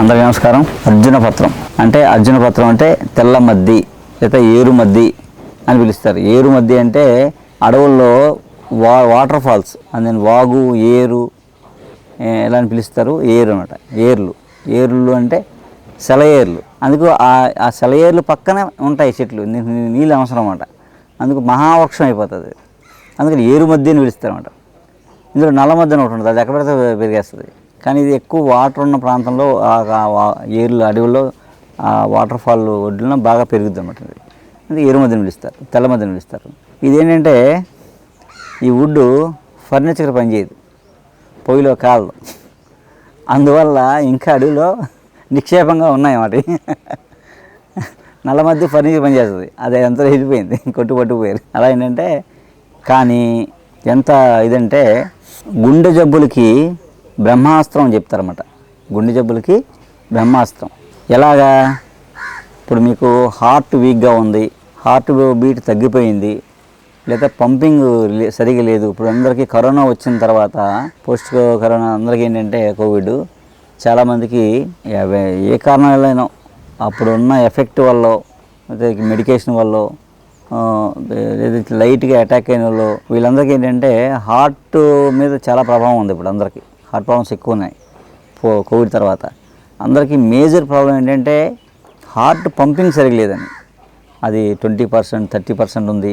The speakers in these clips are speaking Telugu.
అందరికీ నమస్కారం. అర్జున పత్రం. అంటే అర్జున పత్రం అంటే తెల్ల మద్ది లేదా ఏరు మద్ది అని పిలుస్తారు. ఏరు మద్ది అంటే అడవుల్లో వా వాటర్ ఫాల్స్ అందులో వాగు ఏరు ఎలా అని పిలుస్తారు? ఏరు అనమాట ఏర్లు. ఏర్లు అంటే సెలయేర్లు. అందుకు ఆ ఆ సెలయేర్లు పక్కనే ఉంటాయి చెట్లు. నీళ్ళు అవసరం అనమాట అందుకు మహావృక్షం అయిపోతుంది. అందుకని ఏరు మధ్య అని పిలుస్తారు అనమాట ఇందులో నల్ల మధ్యన ఒకటి ఉంటుంది. అది ఎక్కడ పెడితే పెరిగేస్తుంది. కానీ ఇది ఎక్కువ వాటర్ ఉన్న ప్రాంతంలో ఆ- వా- ఏర్లు అడవుల్లో ఆ వాటర్ ఫాల్ ఒడ్డున బాగా పెరుగుద్ది అనమాట ఇది అంటే ఎరుమదిని పిలుస్తారు తెల్ల పిలుస్తారు ఇదేంటంటే ఈ వుడ్ ఫర్నిచర్ పనిచేయదు పొయ్యిలో కాదు. అందువల్ల ఇంకా అడవిలో నిక్షేపంగా ఉన్నాయి వాటి నల్ల మధ్య ఫర్నిచర్ పనిచేస్తుంది అది ఎంత వెళ్ళిపోయింది కొట్టు పట్టుకుపోయారు. అలా ఏంటంటే కానీ ఎంత ఇదంటే గుండె జబ్బులకి బ్రహ్మాస్త్రం అని చెప్తారన్నమాట. గుండె జబ్బులకి బ్రహ్మాస్త్రం. ఎలాగా? ఇప్పుడు మీకు హార్ట్ వీక్గా ఉంది. హార్ట్ బీట్ తగ్గిపోయింది. లేదా పంపింగ్ సరిగా లేదు. ఇప్పుడు అందరికీ కరోనా వచ్చిన తర్వాత పోస్ట్ కరోనా అందరికీ ఏంటంటే కోవిడ్. చాలామందికి ఏ కారణాలైనా అప్పుడు ఉన్న ఎఫెక్ట్ వల్ల లేదా మెడికేషన్ వల్ల లేదా లైట్గా అటాక్ అయిన వాళ్ళు వీళ్ళందరికీ ఏంటంటే హార్ట్ మీద చాలా ప్రభావం ఉంది ఇప్పుడు అందరికీ. హార్ట్ ప్రాబ్లమ్స్ ఎక్కువ ఉన్నాయి కోవిడ్ తర్వాత. అందరికీ మేజర్ ప్రాబ్లం ఏంటంటే హార్ట్ పంపింగ్ సరిగలేదని అది ట్వంటీ పర్సెంట్ థర్టీ పర్సెంట్ ఉంది.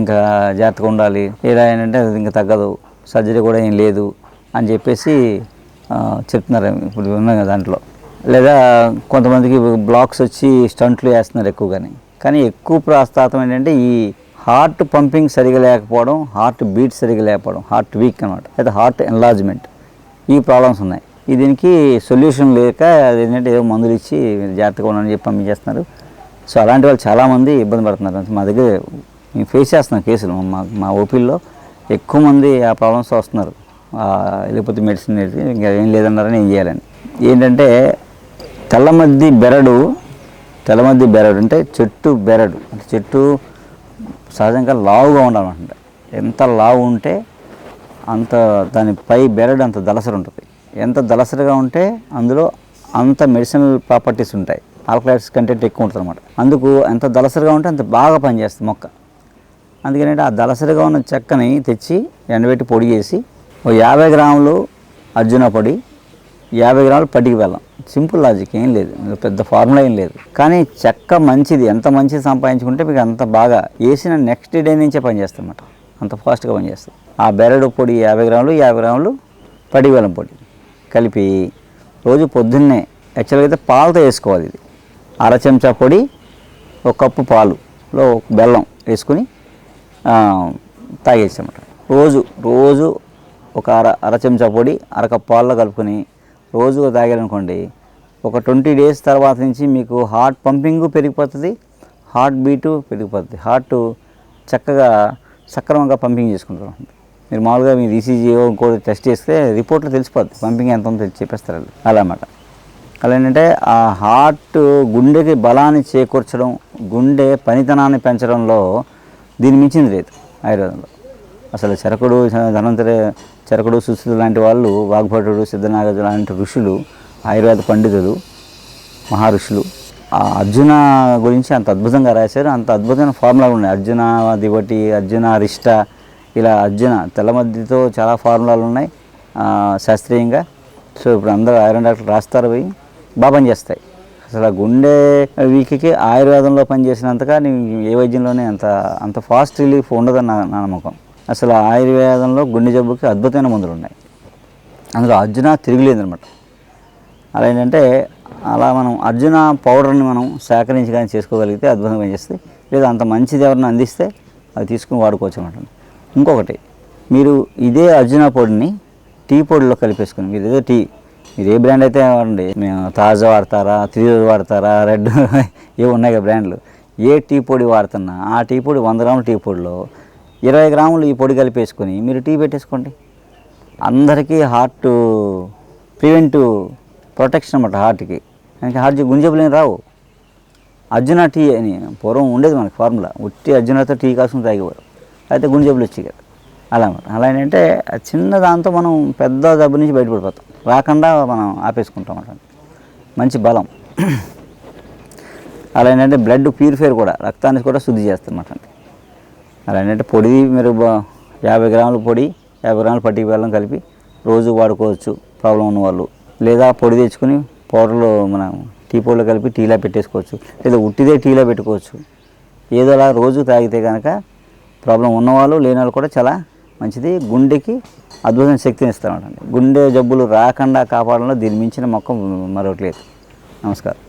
ఇంకా జాగ్రత్తగా ఉండాలి. లేదా ఏంటంటే అది ఇంకా తగ్గదు. సర్జరీ కూడా ఏం లేదు అని చెప్పేసి చెప్తున్నారు. ఇప్పుడు ఉన్నాం కదా దాంట్లో. లేదా కొంతమందికి బ్లాక్స్ వచ్చి స్టంట్లు వేస్తున్నారు ఎక్కువగానే. కానీ ఎక్కువ ప్రాస్తాతం ఏంటంటే ఈ హార్ట్ పంపింగ్ సరిగా లేకపోవడం హార్ట్ బీట్ సరిగా లేకపోవడం హార్ట్ వీక్ అనమాట లేదా హార్ట్ ఎన్లాజ్మెంట్ ఈ ప్రాబ్లమ్స్ ఉన్నాయి. దీనికి సొల్యూషన్ లేక ఏంటంటే ఏదో మందులు ఇచ్చి జాగ్రత్తగా ఉండని చెప్పి పంపించేస్తున్నారు. సో అలాంటి వాళ్ళు చాలామంది ఇబ్బంది పడుతున్నారు. మా దగ్గర మేము ఫేస్ చేస్తున్నాం కేసులు. మా మా ఓపీల్లో ఎక్కువ మంది ఆ ప్రాబ్లమ్స్ వస్తున్నారు. లేకపోతే మెడిసిన్ ఇంకా ఏం లేదన్నారని ఏం చేయాలని. ఏంటంటే తెల్లమద్ది బెరడు తెల్లమద్ది బెరడు అంటే చెట్టు బెరడు. అంటే చెట్టు సహజంగా లావుగా ఉండాలన్నమాట ఎంత లావు ఉంటే అంత దాని పై బెరడు అంత దలసరు ఉంటుంది. ఎంత దలసరిగా ఉంటే అందులో అంత మెడిసినల్ ప్రాపర్టీస్ ఉంటాయి. ఆల్కలైడ్స్ కంటెంట్ ఎక్కువ ఉంటుంది అనమాట అందుకు ఎంత దలసరిగా ఉంటే అంత బాగా పనిచేస్తుంది మొక్క. అందుకనంటే ఆ దలసరిగా ఉన్న చెక్కని తెచ్చి ఎండబెట్టి పొడి చేసి ఓ యాభై గ్రాములు అర్జున పొడి యాభై గ్రాములు పట్టికి వెళ్ళాం సింపుల్ లాజిక్ ఏం లేదు. పెద్ద ఫార్ములా ఏం లేదు. కానీ చెక్క మంచిది. ఎంత మంచిది సంపాదించుకుంటే మీకు అంత బాగా. వేసిన నెక్స్ట్ డే నుంచే పనిచేస్తామన్నమాట అంత ఫాస్ట్గా పనిచేస్తుంది. ఆ బెరడు పొడి యాభై గ్రాములు యాభై గ్రాములు పడిబెల్లం పొడి కలిపి రోజు పొద్దున్నే యాక్చువల్గా అయితే పాలతో వేసుకోవాలి ఇది. అర చెంచా పొడి ఒక కప్పు పాలులో బెల్లం వేసుకుని తాగేసామట రోజు రోజు ఒక అర అర చెంచా పొడి అరకప్పు పాలలో కలుపుకొని రోజు తాగారనుకోండి ఒక ట్వంటీ డేస్ తర్వాత నుంచి మీకు హార్ట్ పంపింగ్ పెరిగిపోతుంది హార్ట్ బీటు పెరిగిపోతుంది. హార్ట్ చక్కగా సక్రమంగా పంపింగ్ చేసుకుంటారు మీరు మామూలుగా మీరు ఈసీజీ ఇంకోటి టెస్ట్ చేస్తే రిపోర్ట్లో తెలిసిపోద్ది. పంపింగ్ ఎంత ఉందో చెప్పేస్తారు వాళ్ళు అలా అన్నమాట. అలా ఏంటంటే ఆ హార్ట్ గుండెకి బలాన్ని చేకూర్చడం గుండె పనితనాన్ని పెంచడంలో దీని మించింది లేదు ఆయుర్వేదంలో. అసలు చరకుడు ధనంతరి చరకుడు సుస్థితులు లాంటి వాళ్ళు వాగ్భటుడు సిద్ధనాగజు లాంటి ఋషులు ఆయుర్వేద పండితులు మహర్షులు ఆ అర్జున గురించి అంత అద్భుతంగా రాశారు. అంత అద్భుతమైన ఫార్ములా ఉన్నాయి. అర్జున దివటి అర్జున అరిష్ట ఇలా అర్జున తెల్లమద్దితో చాలా ఫార్ములాలు ఉన్నాయి శాస్త్రీయంగా. సో ఇప్పుడు అందరూ ఐరన్ డాక్టర్ రాస్తారు పోయి బాగా పనిచేస్తాయి అసలు ఆ గుండె వీక్కి ఆయుర్వేదంలో పనిచేసినంతగా నేను ఏ వైద్యంలోనే అంత అంత ఫాస్ట్ రిలీఫ్ ఉండదని నా నా నమ్మకం. అసలు ఆయుర్వేదంలో గుండె జబ్బుకి అద్భుతమైన మందులు ఉన్నాయి. అందులో అర్జున తిరుగులేదు అలా ఏంటంటే అలా మనం అర్జున పౌడర్ని మనం సేకరించి కానీ చేసుకోగలిగితే అద్భుతంగా పనిచేస్తుంది లేదా అంత మంచిది ఎవరిని అందిస్తే అది తీసుకుని వాడుకోవచ్చు అనమాట ఇంకొకటి మీరు ఇదే అర్జున పొడిని టీ పొడిలో కలిపేసుకుని మీరు ఏదో టీ మీరు ఏ బ్రాండ్ అయితే వాడండి మేము తాజా వాడతారా త్రీ వాడతారా రెడ్ ఏ ఉన్నాయి కదా బ్రాండ్లు ఏ టీ పొడి వాడుతున్నా ఆ టీ పొడి వంద గ్రాముల టీ పొడిలో ఇరవై గ్రాములు ఈ పొడి కలిపేసుకొని మీరు టీ పెట్టేసుకోండి. అందరికీ హార్ట్ ప్రివెంటివ్ ప్రొటెక్షన్ అనమాట హార్ట్కి. దానికి హార్ట్ గుంజబులేం రావు. అర్జున టీ అని పూర్వం ఉండేది మనకి ఫార్ములా. ఉట్టి అర్జునతో టీ కాసుకుని తాగేవారు. అయితే గుండె జబ్బులు వచ్చాయి కదా. అలా అన్నమాట అలా ఏంటంటే చిన్న దాంతో మనం పెద్ద జబ్బు నుంచి బయటపడిపోతాం. రాకుండా మనం ఆపేసుకుంటాం అన్నమాట. మంచి బలం. అలా ఏంటంటే బ్లడ్ ప్యూరిఫైర్ కూడా రక్తాన్ని కూడా శుద్ధి చేస్తారన్నమాట అంటే అలా ఏంటంటే పొడి మీరు యాభై గ్రాముల పొడి యాభై గ్రాముల పట్టికి బెల్లం కలిపి రోజు వాడుకోవచ్చు ప్రాబ్లం ఉన్న వాళ్ళు. లేదా పొడి తెచ్చుకొని పౌడర్లో మన టీ పౌడర్లో కలిపి టీలో పెట్టేసుకోవచ్చు. లేదా ఉట్టిదే టీలో పెట్టుకోవచ్చు. ఏదో అలా రోజు తాగితే కనుక ప్రాబ్లం ఉన్నవాళ్ళు లేని వాళ్ళు కూడా చాలా మంచిది. గుండెకి అద్భుతమైన శక్తిని ఇస్తామండి గుండె జబ్బులు రాకుండా కాపాడంలో దీని మించిన మొక్క మరొకటి లేదు. నమస్కారం.